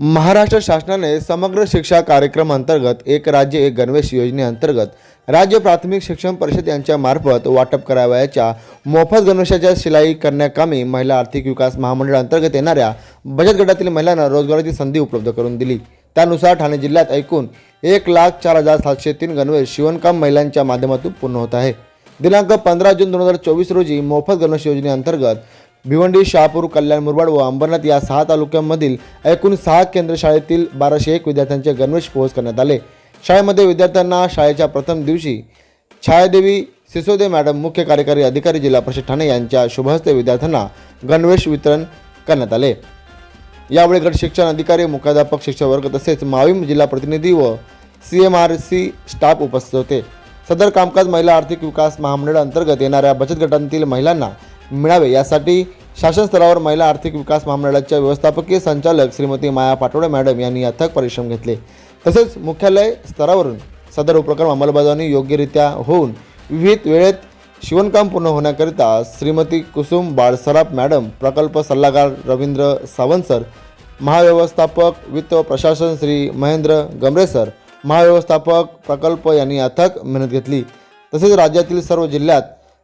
महाराष्ट्र शासनाने समग्र शिक्षा कार्यक्रम अंतर्गत एक राज्य एक गणवेश योजनेअंतर्गत राज्य प्राथमिक शिक्षण परिषद यांच्या मार्फत वाटप करावयाच्या मोफत गणवेशाच्या शिलाई करण्याकामी महिला आर्थिक विकास महामंडळ अंतर्गत येणाऱ्या बचत गटातील महिलांना रोजगाराची संधी उपलब्ध करून दिली. त्यानुसार ठाणे जिल्ह्यात एकूण एक लाख चार हजार सातशे तीन गणवेश शिवणकाम महिलांच्या माध्यमातून पूर्ण होत आहे. दिनांक पंधरा जून दोन हजार चोवीस रोजी मोफत गणवेश योजनेअंतर्गत भिवंडी शहापूर कल्याण मुरबाड व अंबरनाथ या सहा तालुक्यांमधील एकूण सहा केंद्र शाळेतील बाराशे एक विद्यार्थ्यांचे गणवेश पोहोच करण्यात आले. शाळेमध्ये विद्यार्थ्यांना शाळेच्या प्रथम दिवशी छायादेवी सिसोदे मॅडम मुख्य कार्यकारी अधिकारी जिल्हा परिषद ठाणे यांच्या शुभहस्ते विद्यार्थ्यांना गणवेश वितरण करण्यात आले. यावेळी गट शिक्षण अधिकारी मुख्याध्यापक शिक्षक वर्ग तसेच माविम जिल्हा प्रतिनिधी व C M R C staff उपस्थित होते. सदर कामकाज महिला आर्थिक विकास महामंडळ अंतर्गत येणाऱ्या बचत गटांतील महिलांना मिळावे. यासाठी शासन स्तरावर महिला आर्थिक विकास महामंडळाच्या व्यवस्थापकीय संचालक श्रीमती माया पाटोडे मॅडम यांनी अथक परिश्रम घेतले. तसेच मुख्यालय स्तरावरून सदर उपक्रम अंमलबजावणी योग्यरित्या होऊन विविध वेळेत शिवणकाम पूर्ण होण्याकरिता श्रीमती कुसुम बाळसराप मॅडम प्रकल्प सल्लागार रवींद्र सावंत सर महाव्यवस्थापक वित्त व प्रशासन श्री महेंद्र गमरे सर महाव्यवस्थापक प्रकल्प यांनी अथक मेहनत घेतली. तसेच राज्यातील सर्व जिल्ह्यात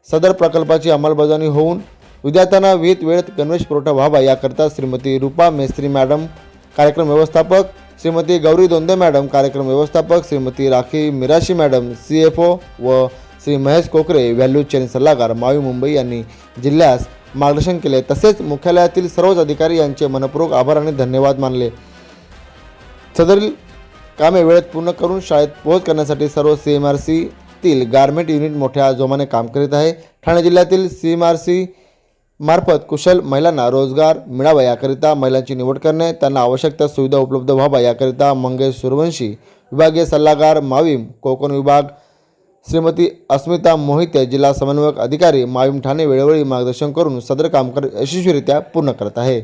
सदर प्रकल्पाची अंमलबजावणी होऊन विद्यार्थ्यांना वेत वेळेत गणवेश पुरवठा व्हावा याकरता श्रीमती रूपा मेस्त्री मॅडम कार्यक्रम व्यवस्थापक श्रीमती गौरी दोंदे मॅडम कार्यक्रम व्यवस्थापक Shrimati Rakhi Mirashi madam C F O व श्री महेश कोकरे व्हॅल्यू चेन सल्लागार मावी मुंबई यांनी जिल्ह्यास मार्गदर्शन केले. तसेच मुख्यालयातील सर्वच अधिकारी यांचे मनपूर्वक आभार आणि धन्यवाद मानले. सदरील कामे वेळेत पूर्ण करून शाळेत पोहोच करण्यासाठी सर्व सी एम आर सी येथील गारमेंट युनिट मोठ्या जोमाने काम करीत आहे. ठाणे जिल्ह्यातील सी एम आर सी मार्फत कुशल महिलांना रोजगार मिळावा याकरिता महिलांची निवड करणे त्यांना आवश्यक त्या सुविधा उपलब्ध व्हावा याकरिता मंगेश सूर्यवंशी विभागीय सल्लागार माविम कोकण विभाग श्रीमती अस्मिता मोहिते जिल्हा समन्वयक अधिकारी माविम ठाणे वेळोवेळी मार्गदर्शन करून सदर कामकाज यशस्वीरित्या पूर्ण करत आहे.